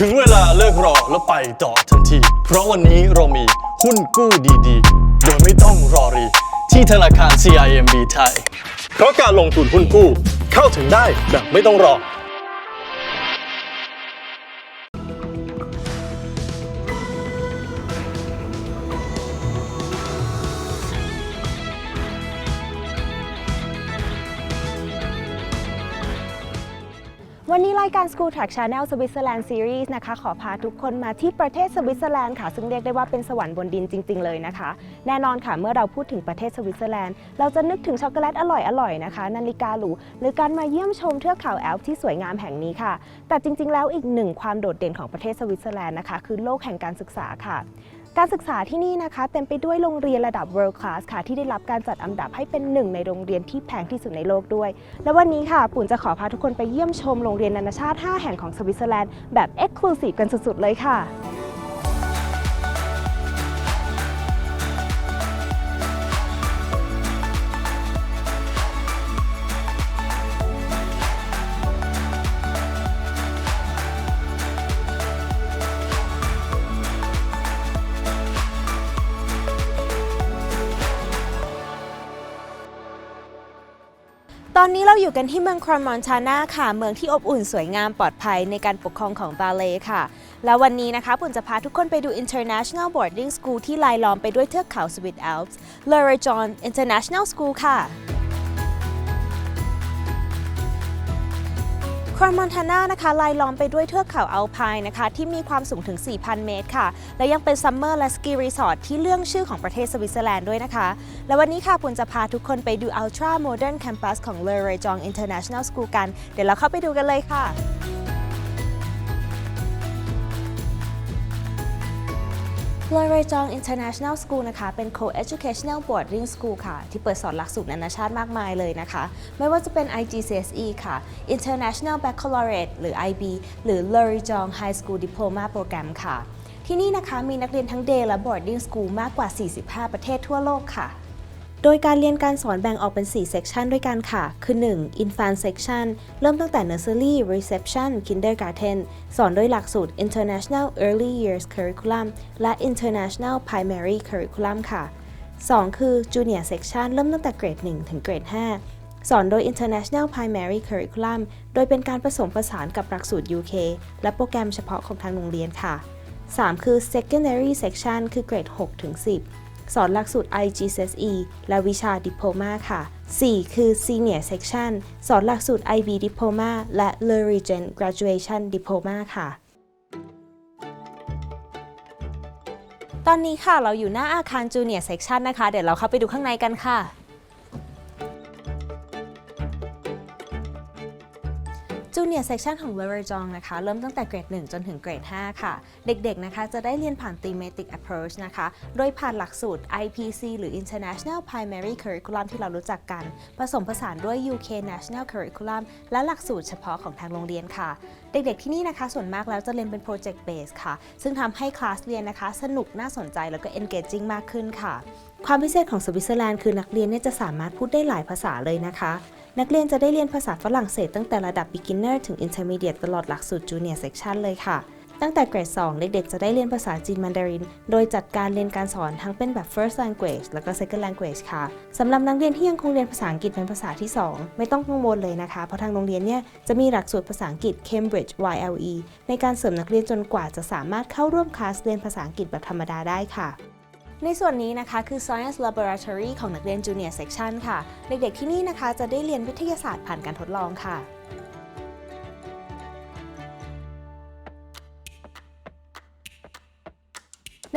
ถึงเวลาเลิกรอแล้วไปต่อทันที เพราะวันนี้เรามีหุ้นกู้ดีๆ โดยไม่ต้องรอรี ที่ธนาคาร CIMB ไทย เพราะการลงทุนหุ้นกู้เข้าถึงได้แบบไม่ต้องรอายการ School Track Channel Switzerland Series นะคะ ขอพาทุกคนมาที่ประเทศสวิตเซอร์แลนด์ค่ะ ซึ่งเรียกได้ว่าเป็นสวรรค์บนดินจริง ๆ เลยนะคะ แน่นอนค่ะ เมื่อเราพูดถึงประเทศสวิตเซอร์แลนด์ เราจะนึกถึงช็อกโกแลตอร่อย ๆ นะคะ นาฬิกาหรู หรือการมาเยี่ยมชมเทือกเขาแอลป์ที่สวยงามแห่งนี้ค่ะ แต่จริง ๆ แล้วอีกหนึ่งความโดดเด่นของประเทศสวิตเซอร์แลนด์นะคะ คือโลกแห่งการศึกษาค่ะ การศึกษาที่นี่นะคะเต็มไปด้วยโรงเรียนระดับ world class ค่ะ ที่ได้รับการจัดอันดับให้เป็นหนึ่งในโรงเรียนที่แพงที่สุดในโลกด้วย และวันนี้ค่ะ ปุ่นจะขอพาทุกคนไปเยี่ยมชมโรงเรียนนานาชาติ 5 แห่งของสวิตเซอร์แลนด์แบบ exclusive กันสุดๆ เลยค่ะ ตอนนี้เราอยู่กันที่เมืองครอนมอนชาน่าค่ะ เมืองที่อบอุ่นสวยงามปลอดภัยในการปกครองของบาเลค่ะ แล้ววันนี้นะคะปุ่นจะพาทุกคนไปดู International Boarding School ที่ลายล้อมไปด้วยเทือกเขาสวิตแอลป์ l e r a j o n International School ค่ะ ครามอนทานานะคะลายล้อมไปด้วยเทือกเขาอัลไพน์นะคะ ที่มีความสูงถึง 4,000 เมตรค่ะ และยังเป็นซัมเมอร์และสกีรีสอร์ทที่เรื่องชื่อของประเทศสวิตเซอร์แลนด์ด้วยนะคะ และวันนี้ค่ะปุณจะพาทุกคนไปดูอัลตร้าโมเดิร์นแคมปัสของเลเรจองอินเตอร์เนชั่นแนลสกูลกัน เดี๋ยวเราเข้าไปดูกันเลยค่ะ l o r e j o n g International School นะคะ เป็น Co-Educational Boarding School ค่ะ ที่เปิดสอนหลักสูตรนานาชาติมากมายเลยนะคะ ไม่ว่าจะเป็น IGCSE ค่ะ International Baccalaureate หรือ IB หรือ l o r e j o n g High School Diploma Program ค่ะ ที่นี่นะคะมีนักเรียนทั้ง Day และ Boarding School มากกว่า 45 ประเทศทั่วโลกค่ะ โดยการเรียนการสอนแบ่งออกเป็น4 section ด้วยกันค่ะ คือ 1. Infant section เริ่มตั้งแต่ Nursery Reception Kindergarten สอนโดยหลักสูตร International Early Years Curriculum และ International Primary Curriculum ค่ะ 2. คือ Junior section เริ่มตั้งแต่เกรด 1 ถึงเกรด 5 สอนโดย International Primary Curriculum โดยเป็นการผสมผสานกับหลักสูตร UK และโปรแกรมเฉพาะของทางโรงเรียนค่ะ 3. คือ Secondary Section คือเกรด 6 ถึง 10 สอนหลักสูตร IGCSE และวิชา Diploma ค่ะ 4. คือ Senior Section สอนหลักสูตร IB Diploma และ Le Regent Graduation Diploma ค่ะตอนนี้ค่ะเราอยู่หน้าอาคาร Junior Section นะคะ เดี๋ยวเราเข้าไปดูข้างในกันค่ะ จูเนียร์เซ c ชันของ l e r e j o n นะคะ เริ่มตั้งแต่เกรด 1 จนถึงเกรด 5 ค่ะ เด็กๆนะคะจะได้เรียนผ่าน thematic approach นะคะ โดยผ่านหลักสูตร IPC หรือ International Primary Curriculum ที่เรารู้จักกัน ผสมผสานด้วย UK National Curriculum และหลักสูตรเฉพาะของทางโรงเรียนค่ะ เด็กๆที่นี่นะคะส่วนมากแล้วจะเรียนเป็น project base ค่ะ ซึ่งทำให้คลาสเรียนนะคะ สนุกน่าสนใจแล้วก็ engaging มากขึ้นค่ะ ความพิเศษของสวิตเซอร์แลนด์คือนักเรียนเนี่ยจะสามารถพูดได้หลายภาษาเลยนะคะ นักเรียนจะได้เรียนภาษาฝรั่งเศสตั้งแต่ระดับ beginner ถึง intermediate ตลอดหลักสูตร junior section เลยค่ะ ตั้งแต่เกรด 2 เด็กๆ จะได้เรียนภาษาจีนมันดาริน โดยจัดการเรียนการสอนทั้งเป็นแบบ first language แล้วก็ second language ค่ะ สำหรับนักเรียนที่ยังคงเรียนภาษาอังกฤษเป็นภาษาที่ 2 ไม่ต้องกังวลเลยนะคะ เพราะทางโรงเรียนเนี่ยจะมีหลักสูตรภาษาอังกฤษ Cambridge YLE ในการเสริมนักเรียนจนกว่าจะสามารถเข้าร่วมคลาสเรียนภาษาอังกฤษแบบธรรมดาได้ค่ะ ในส่วนนี้นะคะคือ Science Laboratory ของนักเรียน Junior Section ค่ะ เด็กๆที่นี่นะคะจะได้เรียนวิทยาศาสตร์ผ่านการทดลองค่ะ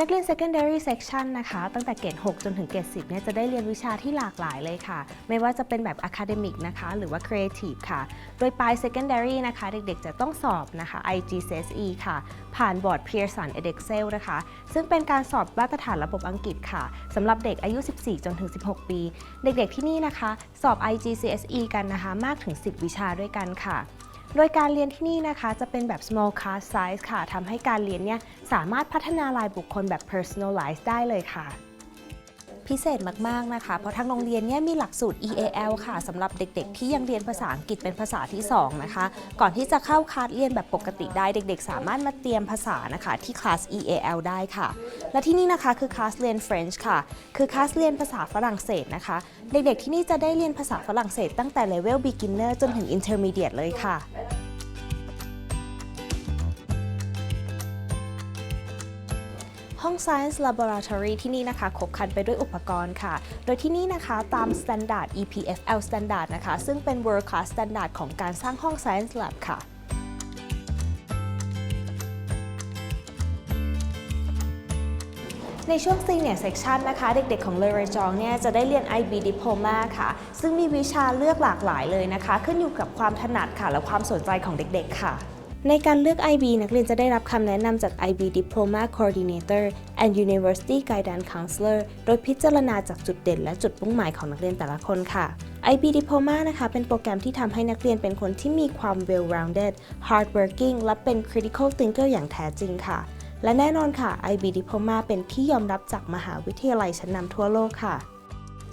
นักเรียน secondary section นะคะ ตั้งแต่เกรด 6 จนถึงเกรด 10 เนี่ยจะได้เรียนวิชาที่หลากหลายเลยค่ะ ไม่ว่าจะเป็นแบบ academic นะคะ หรือว่า creative ค่ะ โดยปลาย secondary นะคะ เด็กๆ จะต้องสอบนะคะ IGCSE ค่ะ ผ่านบอร์ด Pearson Edexcel นะคะ ซึ่งเป็นการสอบมาตรฐานระบบอังกฤษค่ะสำหรับเด็กอายุ 14 จนถึง 16 ปี เด็กๆ ที่นี่นะคะ สอบ IGCSE กันนะคะ มากถึง 10 วิชาด้วยกันค่ะ โดยการเรียนที่นี่นะคะจะเป็นแบบ small class size ค่ะทำให้การเรียนเนี่ยสามารถพัฒนารายบุคคลแบบ personalize ได้เลยค่ะ พิเศษมากๆนะคะ เพราะทางโรงเรียนเนี่ยมีหลักสูตร EAL ค่ะสำหรับเด็กๆ ที่ยังเรียนภาษาอังกฤษเป็นภาษาที่ 2 นะคะ ก่อนที่จะเข้าคลาสเรียนแบบปกติได้เด็กๆ สามารถมาเตรียมภาษานะคะที่คลาส EAL ได้ค่ะ และที่นี่นะคะคือคลาสเรียน French ค่ะ คือคลาสเรียนภาษาฝรั่งเศสนะคะ เด็กๆที่นี่จะได้เรียนภาษาฝรั่งเศสตั้งแต่เลเวล beginner จนถึง intermediate เลยค่ะ Science Laboratory ที่นี่นะคะครบครันไปด้วยอุปกรณ์ค่ะ โดยที่นี่นะคะตาม Standard EPFL Standard นะคะ ซึ่งเป็น World Class Standard ของการสร้างห้อง Science Lab ค่ะในช่วง Senior Section นะคะ เด็กๆของเลเรจองเนี่ยจะได้เรียน IB Diploma ค่ะ ซึ่งมีวิชาเลือกหลากหลายเลยนะคะ ขึ้นอยู่กับความถนัดค่ะ และความสนใจของเด็กๆค่ะ ในการเลือก IB นักเรียนจะได้รับคำแนะนำจาก IB Diploma Coordinator and University Guidance Counselor โดยพิจารณาจากจุดเด่นและจุดมุ่งหมายของนักเรียนแต่ละคนค่ะ IB Diploma นะคะ เป็นโปรแกรมที่ทำให้นักเรียนเป็นคนที่มีความ well-rounded hardworking และเป็น critical thinker อย่างแท้จริงค่ะ และแน่นอนค่ะ IB Diploma เป็นที่ยอมรับจากมหาวิทยาลัยชั้นนำทั่วโลกค่ะ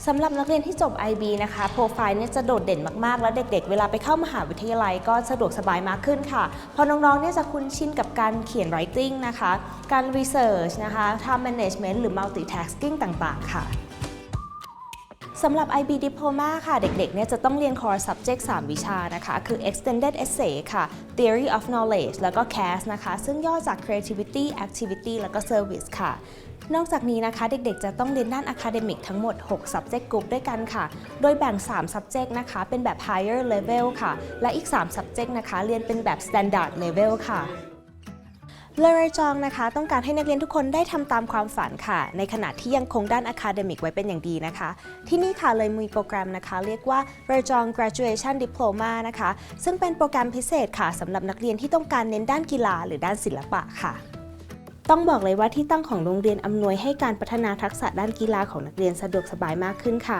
สำหรับนักเรียนที่จบ IB นะคะโปรไฟล์เนี่ยจะโดดเด่นมากๆ แล้วเด็กๆ เวลาไปเข้ามหาวิทยาลัยก็สะดวกสบายมากขึ้นค่ะ พอน้องๆเนี่ยจะคุ้นชินกับการเขียน writing นะคะ การ research นะคะทำ management หรือ multitasking ต่างๆ ค่ะสำหรับ IB Diploma ค่ะ เด็กๆ เนี่ยจะต้องเรียน core subject 3 วิชานะคะ คือ extended essay ค่ะ theory of knowledge แล้วก็ CAS นะคะ ซึ่งย่อจาก creativity activity แล้วก็ service ค่ะ นอกจากนี้นะคะเด็กๆ จะต้องเรียนด้าน academic ทั้งหมด 6 subject group ด้วยกันค่ะ โดยแบ่ง 3 subject นะคะเป็นแบบ higher level ค่ะ และอีก 3 subject นะคะเรียนเป็นแบบ standard level ค่ะเลเรจองนะคะ ต้องการให้นักเรียนทุกคนได้ทำตามความฝันค่ะ ในขณะที่ยังคงด้านอะคาเดมิกไว้เป็นอย่างดีนะคะ ที่นี่ค่ะเลยมีโปรแกรมนะคะ เรียกว่า r e j o n Graduation Diploma นะคะ ซึ่งเป็นโปรแกรมพิเศษค่ะสำหรับนักเรียนที่ต้องการเน้นด้านกีฬาหรือด้านศิลปะค่ะ ต้องบอกเลยว่าที่ตั้งของโรงเรียนอำนวยให้การพัฒนาทักษะด้านกีฬาของนักเรียนสะดวกสบายมากขึ้นค่ะ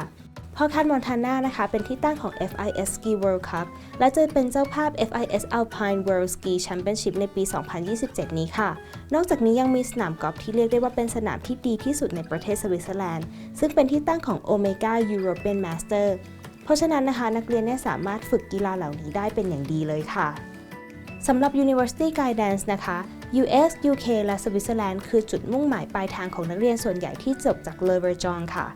พอคันมอนทาน่านะคะ เป็นที่ตั้งของ FIS Ski World Cup และจะเป็นเจ้าภาพ FIS Alpine World Ski Championship ในปี 2027 นี้ค่ะ นอกจากนี้ยังมีสนามกอล์ฟที่เรียกได้ว่าเป็นสนามที่ดีที่สุดในประเทศสวิตเซอร์แลนด์ ซึ่งเป็นที่ตั้งของ Omega European Master เพราะฉะนั้นนะคะ นักเรียนเนี่ยสามารถฝึกกีฬาเหล่านี้ได้เป็นอย่างดีเลยค่ะสำหรับ University Guidance นะคะ US UK และสวิตเซอร์แลนด์คือจุดมุ่งหมายปลายทางของนักเรียนส่วนใหญ่ที่จบจากเลเวอร์จองค่ะ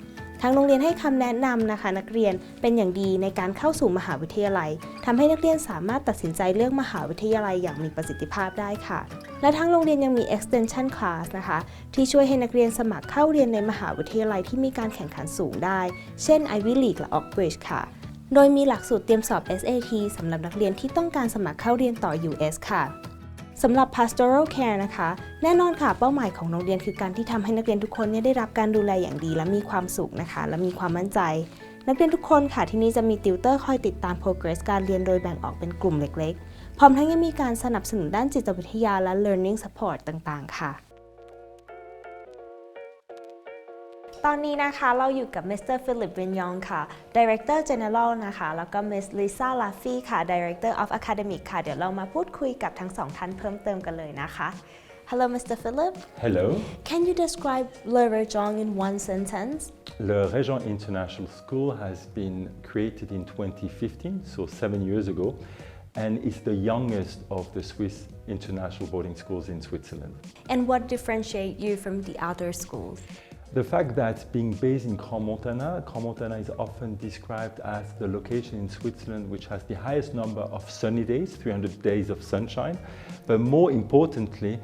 ทางโรงเรียนให้คำแนะนำนะคะ นักเรียนเป็นอย่างดีในการเข้าสู่มหาวิทยาลัยทำให้นักเรียนสามารถตัดสินใจเลือกมหาวิทยาลัยอย่างมีประสิทธิภาพได้ค่ะ และทางโรงเรียนยังมี extension class นะคะ ที่ช่วยให้นักเรียนสมัครเข้าเรียนในมหาวิทยาลัยที่มีการแข่งขันสูงได้ เช่น Ivy League และ Oxbridge ค่ะ โดยมีหลักสูตรเตรียมสอบ SAT สำหรับนักเรียนที่ต้องการสมัครเข้าเรียนต่อ US ค่ะ สำหรับ pastoral care นะคะ แน่นอนค่ะเป้าหมายของโรงเรียนคือการที่ทำให้นักเรียนทุกคนเนี่ยได้รับการดูแลอย่างดี และมีความสุขนะคะ และมีความมั่นใจ นักเรียนทุกคนค่ะที่นี่จะมีติวเตอร์คอยติดตาม progress การเรียนโดยแบ่งออกเป็นกลุ่มเล็กๆ พร้อมทั้งยังมีการสนับสนุนด้านจิตวิทยาและ learning support ต่างๆ ค่ะ ตอนนี้นะคะเราอยู่กับ Mr. Philip Vinyong ค่ะ Director General นะคะ แล้วก็ Miss Lisa Laffy ค่ะ Director of Academic ค่ะ เดี๋ยวเรามาพูดคุยกับทั้งสองท่านเพิ่มเติมกันเลยนะคะ Hello Mr. Philip Hello. Can you describe Le Rejong in one sentence Le Région International School has been created in 2015, so seven years ago, and is the youngest of the Swiss international boarding schools in Switzerland. and what differentiate you from the other schools The fact that being based in Crans-Montana, Crans-Montana is often described as the location in Switzerland which has the highest number of sunny days, 300 days of sunshine, but more importantly,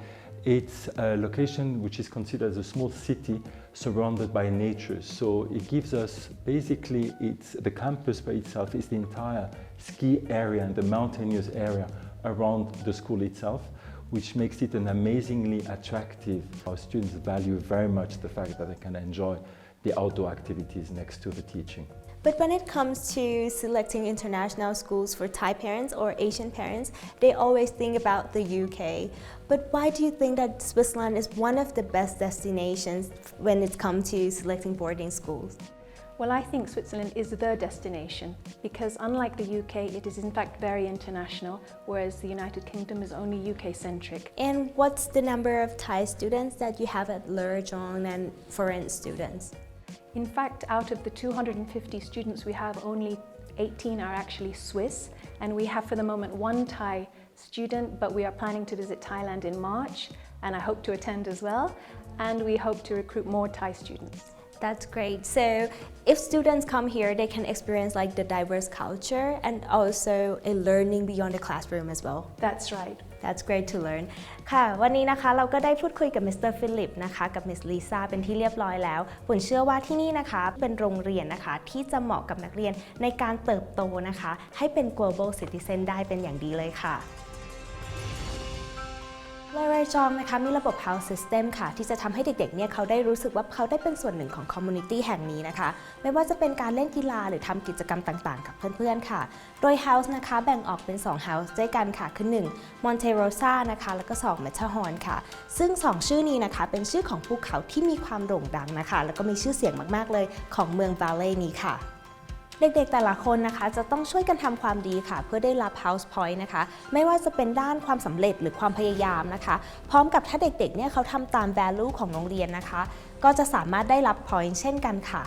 it's a location which is considered as a small city surrounded by nature. So it gives us basically it's the campus by itself is the entire ski area and the mountainous area around the school itself which makes it an amazingly attractive. Our students value very much the fact that they can enjoy the outdoor activities next to the teaching. But when it comes to selecting international schools for Thai parents or Asian parents, they always think about the UK. But why do you think that Switzerland is one of the best destinations when it comes to selecting boarding schools? Well, I think Switzerland is the destination because, unlike the UK, it is in fact very international, whereas the United Kingdom is only UK centric. And what's the number of Thai students that you have at Lurjong and foreign students? In fact, out of the 250 students we have, only 18 are actually Swiss, and we have for the moment one Thai student, but we are planning to visit Thailand in March, and I hope to attend as well. And we hope to recruit more Thai students. That's great. So, if students come here, they can experience like the diverse culture and also a learning beyond the classroom as well. That's right. That's great to learn ค่ะ วันนี้นะคะเราก็ได้พูดคุยกับมิสเตอร์ฟิลิปนะคะกับมิสลิซ่าเป็นที่เรียบร้อยแล้วผลเชื่อว่าที่นี่นะคะเป็นโรงเรียนนะคะที่จะเหมาะกับนักเรียนในการเติบโตนะคะ ให้เป็น global citizen ได้เป็นอย่างดีเลยค่ะ เลเรจองนะคะมีระบบ House System ค่ะ ที่จะทำให้เด็กๆเนี่ยเขาได้รู้สึกว่าเขาได้เป็นส่วนหนึ่งของ Community แห่งนี้นะคะ ไม่ว่าจะเป็นการเล่นกีฬาหรือทำกิจกรรมต่างๆ กับเพื่อนๆค่ะ โดย House นะคะแบ่งออกเป็น 2 House ด้วยกันค่ะ คือ 1 Monte Rosa นะคะ แล้วก็ 2 Matterhorn ค่ะ ซึ่ง 2 ชื่อนี้นะคะ เป็นชื่อของภูเขาที่มีความโด่งดังนะคะ แล้วก็มีชื่อเสียงมากๆเลยของเมือง Valley นี้ค่ะ เด็กๆแต่ละคนนะคะ จะต้องช่วยกันทำความดีค่ะ เพื่อได้รับ House Point นะคะ ไม่ว่าจะเป็นด้านความสำเร็จหรือความพยายามนะคะ พร้อมกับถ้าเด็กๆเนี่ยเขาทำตาม value ของโรงเรียนนะคะ ก็จะสามารถได้รับ point เช่นกันค่ะ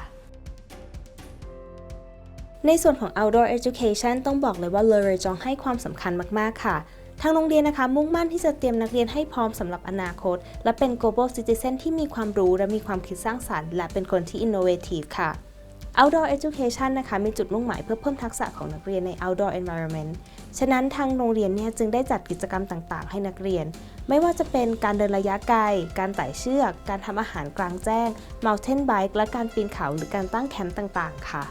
ในส่วนของ outdoor education ต้องบอกเลยว่าเลอเรจองให้ความสำคัญมากๆค่ะ ทางโรงเรียนนะคะ มุ่งมั่นที่จะเตรียมนักเรียนให้พร้อมสำหรับอนาคต และเป็น global citizen ที่มีความรู้และมีความคิดสร้างสรรค์ และเป็นคนที่ innovative ค่ะ Outdoor Education นะคะมีจุดมุ่งหมายเพื่อเพิ่มทักษะของนักเรียนใน Outdoor Environment ฉะนั้นทางโรงเรียนเนี่ยจึงได้จัดกิจกรรมต่างๆ ให้นักเรียน ไม่ว่าจะเป็นการเดินระยะไกล การไต่เชือก การทำอาหารกลางแจ้ง Mountain Bike และการปีนเขาหรือการตั้งแคมป์ต่างๆ ค่ะ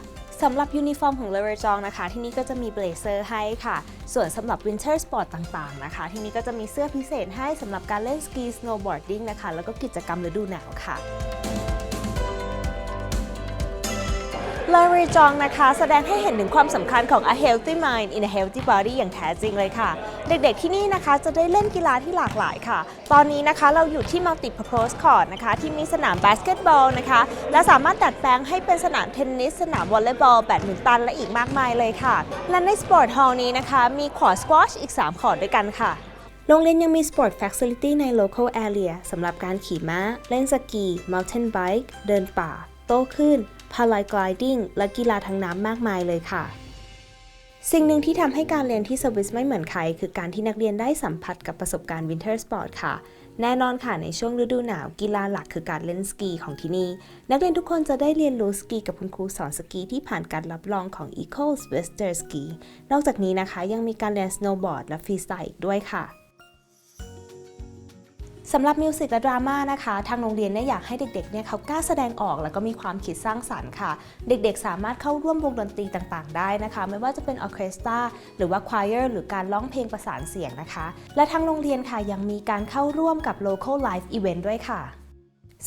สำหรับยูนิฟอร์มของเลเวอร์จองนะคะ ที่นี่ก็จะมีเบลเซอร์ให้ค่ะ ส่วนสำหรับวินเทอร์สปอร์ตต่างๆนะคะ ที่นี่ก็จะมีเสื้อพิเศษให้สำหรับการเล่นสกีสโนว์บอร์ดดิ้งนะคะ แล้วก็กิจกรรมฤดูหนาวค่ะ เลอรีจองนะคะ แสดงให้เห็นถึงความสำคัญของ a healthy mind in a healthy body อย่างแท้จริงเลยค่ะ เด็กๆที่นี่นะคะจะได้เล่นกีฬาที่หลากหลายค่ะ ตอนนี้นะคะเราอยู่ที่ multi purpose court นะคะ ที่มีสนามบาสเกตบอลนะคะ และสามารถดัดแปลงให้เป็นสนามเทนนิส สนามวอลเลย์บอล แบดมินตัน และอีกมากมายเลยค่ะ และในสปอร์ตฮอลล์นี้นะคะ มีคอร์ตสควอชอีก 3 คอร์ตด้วยกันค่ะโรงเรียนยังมี Sport Facility ใน local area สำหรับการขี่ม้า เล่นสกี mountain bike เดินป่า โต้น คลื่น paragliding และกีฬาทางน้ำมากมายเลยค่ะ สิ่งหนึ่งที่ทำให้การเรียนที่สวิสไม่เหมือนใคร คือการที่นักเรียนได้สัมผัสกับประสบการณ์ Winter Sport ค่ะแน่นอนค่ะในช่วงฤดูหนาวกีฬาหลักคือการเล่นสกีของที่นี่ นักเรียนทุกคนจะได้เรียนรู้สกีกับคุณครูสอนสกีที่ผ่านการรับรองของ Eco s w e s t e r Ski นอกจากนี้นะคะยังมีการเรียนสโนว์บอร์ดและฟรีสไตล์อีกด้วยค่ะ สำหรับมิวสิกและดราม่านะคะ ทางโรงเรียนเนี่ยอยากให้เด็กๆเนี่ยเขากล้าแสดงออกแล้วก็มีความคิดสร้างสรรค์ค่ะ เด็กๆ สามารถเข้าร่วมวงดนตรีต่างๆ ได้นะคะ ไม่ว่าจะเป็นออเคสตราหรือว่าควายเออร์หรือการร้องเพลงประสานเสียงนะคะ และทางโรงเรียนค่ะยังมีการเข้าร่วมกับ local live event ด้วยค่ะ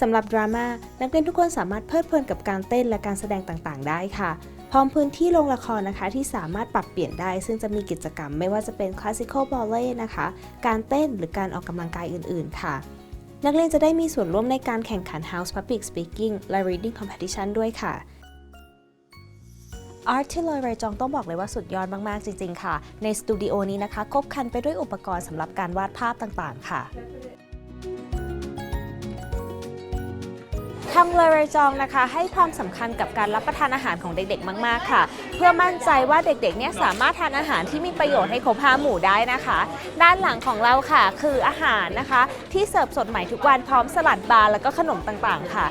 สำหรับดราม่านักเรียนทุกคนสามารถเพลิดเพลินกับการเต้นและการแสดงต่างๆ ได้ค่ะ พร้อมพื้นที่โรงละครนะคะที่สามารถปรับเปลี่ยนได้ ซึ่งจะมีกิจกรรมไม่ว่าจะเป็น classical ballet นะคะ การเต้นหรือการออกกำลังกายอื่น ๆ ค่ะ นักเรียนจะได้มีส่วนร่วมในการแข่งขัน House Public Speaking และ Reading Competition ด้วยค่ะอาร์ตที่ลอยไรจองต้องบอกเลยว่าสุดยอดมาก ๆ จริง ๆ ค่ะ ในสตูดิโอนี้นะคะ ครบคันไปด้วยอุปกรณ์สำหรับการวาดภาพต่าง ๆ ค่ะ ทางเลเรจองนะคะ ให้ความสำคัญกับการรับประทานอาหารของเด็กๆ มาก ๆ ค่ะ เพื่อมั่นใจว่าเด็กๆ เนี่ยสามารถทานอาหารที่มีประโยชน์ให้ครบห้าหมู่ได้นะคะ ด้านหลังของเราค่ะ คืออาหารนะคะ ที่เสิร์ฟสดใหม่ทุกวันพร้อมสลัดบาร์แล้วก็ขนมต่างๆ ค่ะ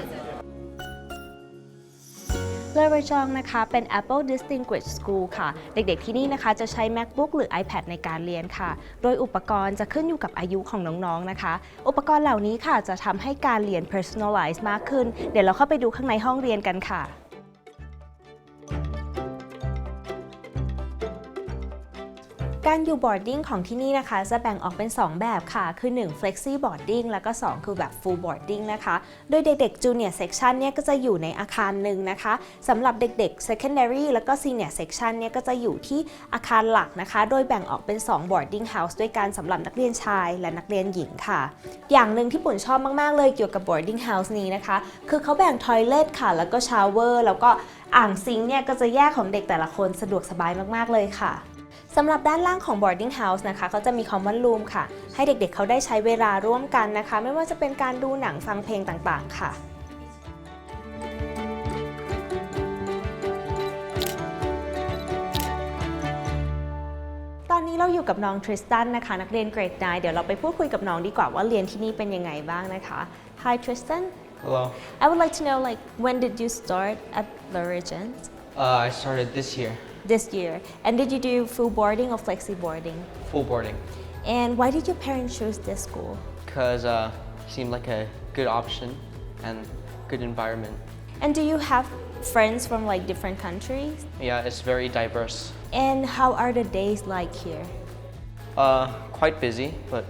เลเวอร์จองนะคะเป็น Apple Distinguished School ค่ะ เด็กๆที่นี่นะคะจะใช้ MacBook หรือ iPad ในการเรียนค่ะ โดยอุปกรณ์จะขึ้นอยู่กับอายุของน้องๆนะคะ อุปกรณ์เหล่านี้ค่ะจะทำให้การเรียน personalize มากขึ้น เดี๋ยวเราเข้าไปดูข้างในห้องเรียนกันค่ะ การอยู่บอร์ดดิ้งของที่นี่นะคะ จะแบ่งออกเป็น 2 แบบค่ะ คือ 1 flexi boarding แล้วก็ 2 คือแบบ full boarding นะคะ โดยเด็กๆ junior section เนี่ยก็จะอยู่ในอาคารหนึ่งนะคะสำหรับเด็กๆ secondary แล้วก็ senior section เนี่ยก็จะอยู่ที่อาคารหลักนะคะ โดยแบ่งออกเป็น 2 boarding house ด้วยกันสำหรับนักเรียนชายและนักเรียนหญิงค่ะ อย่างหนึ่งที่ปุ่นชอบมากๆ เลยเกี่ยวกับ boarding house นี้นะคะ คือเขาแบ่ง toilet ค่ะ แล้วก็ shower แล้วก็อ่างซิงเนี่ยก็จะแยกของเด็กแต่ละคนสะดวกสบายมากๆเลยค่ะ สำหรับด้านล่างของ boarding house นะคะเขาจะมี common room ค่ะ ให้เด็กๆเเขาได้ใช้เวลาร่วมกันนะคะ ไม่ว่าจะเป็นการดูหนังฟังเพลงต่างๆ ค่ะตอนนี้เราอยู่กับน้องทริสตันนะคะ นักเรียนเกรดนาเดี๋ยวเราไปพูดคุยกับน้องดีกว่าว่าเรียนที่นี่เป็นยังไงบ้างนะคะ Hi Tristan Hello I would like to know like when did you start at the Regent uh, I started this year this year? And did you do full boarding or flexi boarding? Full boarding, and why did your parents choose this school? Because uh, seemed like a good option and good environment. and do you have friends from like different countries? Yeah, it's very diverse. and how are the days like here? Uh, quite busy, but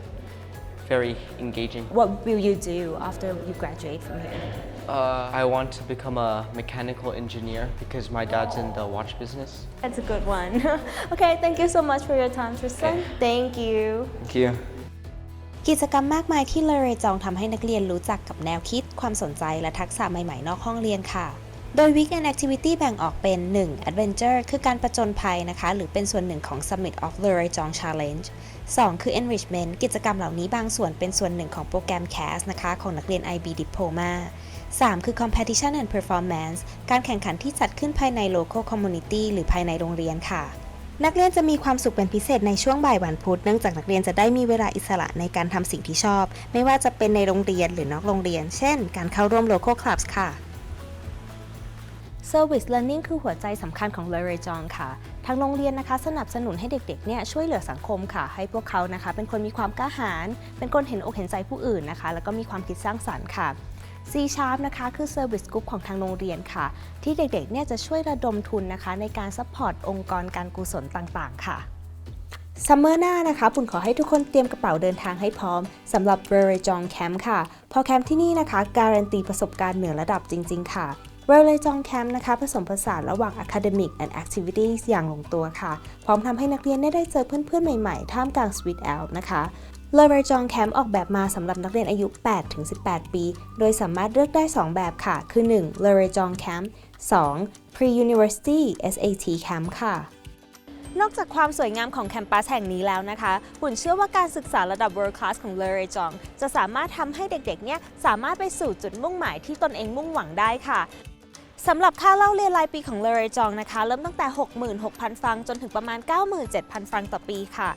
very engaging. what will you do after you graduate from here Uh, I want to become a mechanical engineer because my dad's in the watch business. That's a good one. okay, thank you so much for your time, Tristan. Thank you. Thank you. กิจกรรมมากมายที่เลเรจองทำให้นักเรียนรู้จักกับแนวคิด ความสนใจและทักษะใหม่ๆ นอกห้องเรียนค่ะ โดย Weekend Activity แบ่งออกเป็น 1. Adventure คือการประจนภัยนะคะ หรือเป็นส่วนหนึ่งของ Summit of l e r e j o n g Challenge 2. คือ Enrichment กิจกรรมเหล่านี้บางส่วนเป็นส่วนหนึ่งของโปรแกรม CAS นะคะ ของนักเรียน IB Diploma 3. คือ Competition and Performance การแข่งขันที่จัดขึ้นภายใน Local Community หรือภายในโรงเรียนค่ะ นักเรียนจะมีความสุขเป็นพิเศษในช่วงบ่ายวันพุธเนื่องจากนักเรียนจะได้มีเวลาอิสระในการทำสิ่งที่ชอบ ไม่ว่าจะเป็นในโรงเรียนหรือนอกโรงเรียน เช่น การเข้าร่วม local clubs ค่ะ Service Learning คือหัวใจสำคัญของ l e r e j o n ค่ะ ทางโรงเรียนนะคะสนับสนุนให้เด็กๆเนี่ยช่วยเหลือสังคมค่ะ ให้พวกเขานะคะ เป็นคนมีความกล้าหาญเป็นคนเห็นอกเห็นใจผู้อื่นนะคะ แล้วก็มีความคิดสร้างสรรค์ค่ะ C Sharp นะคะคือ Service Group ของทางโรงเรียนค่ะ ที่เด็กๆเนี่ยจะช่วยระดมทุนนะคะ ในการซัพพอร์ตองค์กรการกุศลต่างๆ ค่ะซัมเมอร์หน้านะคะปุ่นขอให้ทุกคนเตรียมกระเป๋าเดินทางให้พร้อมสำหรับ r e r e j o n g Camp ค่ะพราะแคมป์ที่นี่นะคะ การันตีประสบการณ์เหนือระดับจริง ๆ ค่ะ r e r e j o n g Camp นะคะผสมผสานระหว่าง Academic and Activities อย่างลงตัวค่ะ พร้อมทำให้นักเรียนได้เจอเพื่อนๆ ใหม่ๆ ท่ามกลาง Sweet Alp นะคะ l e r e j o n g Camp ออกแบบมาสำหรับนักเรียนอายุ 8-18 ปี โดยสามารถเลือกได้ 2 แบบค่ะ คือ 1. l e r e j o n g Camp 2. Pre-University SAT Camp ค่ะนอกจากความสวยงามของแคมปัสแห่งนี้แล้วนะคะปุ่นเชื่อว่าการศึกษาระดับ world class ของเลเรจอง จะสามารถทำให้เด็กๆ เนี่ยสามารถไปสู่จุดมุ่งหมายที่ตนเองมุ่งหวังได้ค่ะสำหรับค่าเล่าเรียนรายปีของเลเรจองนะคะ เริ่มตั้งแต่ 66,000 ฟังจนถึงประมาณ 97,000 ฟังต่อปีค่ะ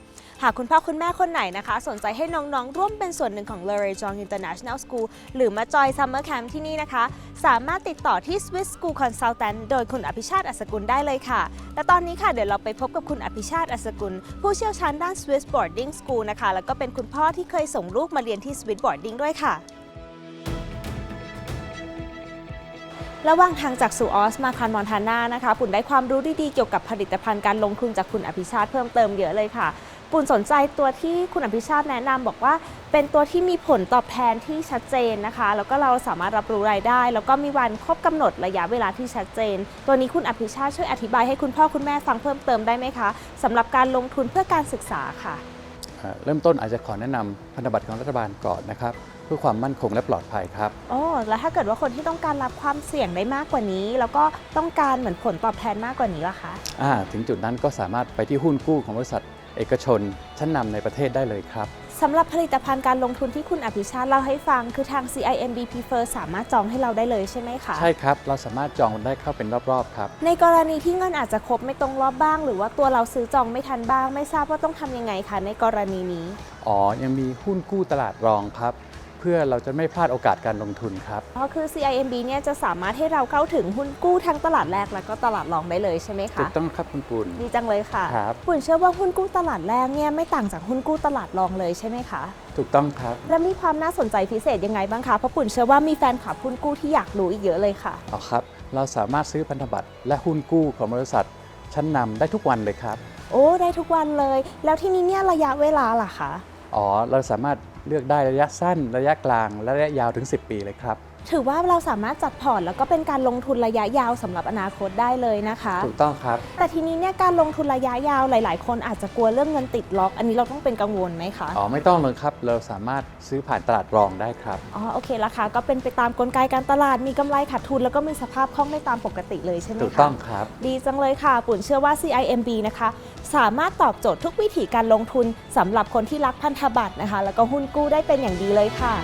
หากคุณพ่อคุณแม่คนไหนนะคะ สนใจให้น้องๆ ร่วมเป็นส่วนหนึ่งของ l e r e j o n g International School หรือมาจอย Summer Camp ที่นี่นะคะ สามารถติดต่อที่ Swiss School Consultant โดยคุณอภิชาติอัศกุลได้เลยค่ะ และตอนนี้ค่ะเดี๋ยวเราไปพบกับคุณอภิชาติอัศกุล ผู้เชี่ยวชาญด้าน Swiss Boarding School นะคะ แล้วก็เป็นคุณพ่อที่เคยส่งลูกมาเรียนที่ Swiss Boarding ด้วยค่ะระหว่างทางจากสู่ออสมาคานมอนทาน่านะคะปุ่นได้ความรู้ดีๆเกี่ยวกับผลิตภัณฑ์การลงทุนจากคุณอภิชาติเพิ่มเติมเยอะเลยค่ะ ปุ่นสนใจตัวที่คุณอภิชาติแนะนำบอกว่า เป็นตัวที่มีผลตอบแทนที่ชัดเจนนะคะ แล้วก็เราสามารถรับรู้รายได้ แล้วก็มีวันครบกำหนดระยะเวลาที่ชัดเจน ตัวนี้คุณอภิชาติช่วยอธิบายให้คุณพ่อคุณแม่ฟังเพิ่มเติมได้ไหมคะสำหรับการลงทุนเพื่อการศึกษาค่ะอ่าเริ่มต้นอาจจะขอแนะนำพันธบัตรของรัฐบาลก่อนนะครับเพื่อความมั่นคงและปลอดภัยครับโอ้แล้วถ้าเกิดว่าคนที่ต้องการรับความเสี่ยงได้มากกว่านี้ แล้วก็ต้องการเหมือนผลตอบแทนมากกว่านี้ล่ะคะอ่าถึงจุดนั้นก็สามารถไปที่หุ้นกู้ของบริษัท เอกชน ชั้นนำในประเทศได้เลยครับ สำหรับผลิตภัณฑ์การลงทุนที่คุณอภิชาติเล่าให้ฟัง คือทาง CIMB Prefer สามารถจองให้เราได้เลยใช่ไหมคะ ใช่ครับ เราสามารถจองได้เข้าเป็นรอบๆครับ ในกรณีที่เงินอาจจะครบไม่ตรงรอบบ้าง หรือว่าตัวเราซื้อจองไม่ทันบ้าง ไม่ทราบว่าต้องทำยังไงคะในกรณีนี้ อ๋อ ยังมีหุ้นกู้ตลาดรองครับ เพื่อเราจะไม่พลาดโอกาสการลงทุนครับเพราะคือ CIMB เนี่ยจะสามารถให้เราเข้าถึงหุ้นกู้ทั้งตลาดแรกแล้วก็ตลาดรองได้เลยใช่ไหมถูคะกต้องครับคุณปุณ ดีจังเลยค่ะ ครับ ปุ่นเชื่อว่าหุ้นกู้ตลาดแรกเนี่ยไม่ต่างจากหุ้นกู้ตลาดรองเลยใช่ไหมคะ ถูกต้องครับ และมีความน่าสนใจพิเศษยังไงบ้างคะ เพราะปุ่นเชื่อว่ามีแฟนคลับหุ้นกู้ที่อยากรู้อีกเยอะเลยค่ะ เอาครับ เราสามารถซื้อพันธบัตรและหุ้นกู้ของบริษัท ชั้นนำได้ทุกวันเลยครับ โอ้ได้ทุกวันเลย แล้วที่นี้เนี่ยระยะเวลาล่ะคะ อ๋อ เราสามารถ เลือกได้ระยะสั้น ระยะกลาง และระยะยาวถึง 10 ปีเลยครับ ถือว่าเราสามารถจัดพอร์ตแล้วก็เป็นการลงทุนระยะยาวสำหรับอนาคตได้เลยนะคะ ถูกต้องครับ แต่ทีนี้เนี่ยการลงทุนระยะยาวหลาย ๆ คนอาจจะกลัวเรื่องเงินติดล็อก อันนี้เราต้องเป็นกังวลไหมคะ อ๋อไม่ต้องเลยครับ เราสามารถซื้อผ่านตลาดรองได้ครับ อ๋อโอเคราคาก็เป็นไปตามกลไกการตลาดมีกำไรขาดทุน แล้วก็มีสภาพคล่องได้ตามปกติเลยใช่ไหมคะถูกต้องครับ ดีจังเลยค่ะปุ่นเชื่อว่า CIMB นะคะสามารถตอบโจทย์ทุกวิถีการลงทุนสำหรับคนที่รักพันธบัตรนะคะ แล้วก็หุ้นกู้ได้เป็นอย่างดีเลยค่ะ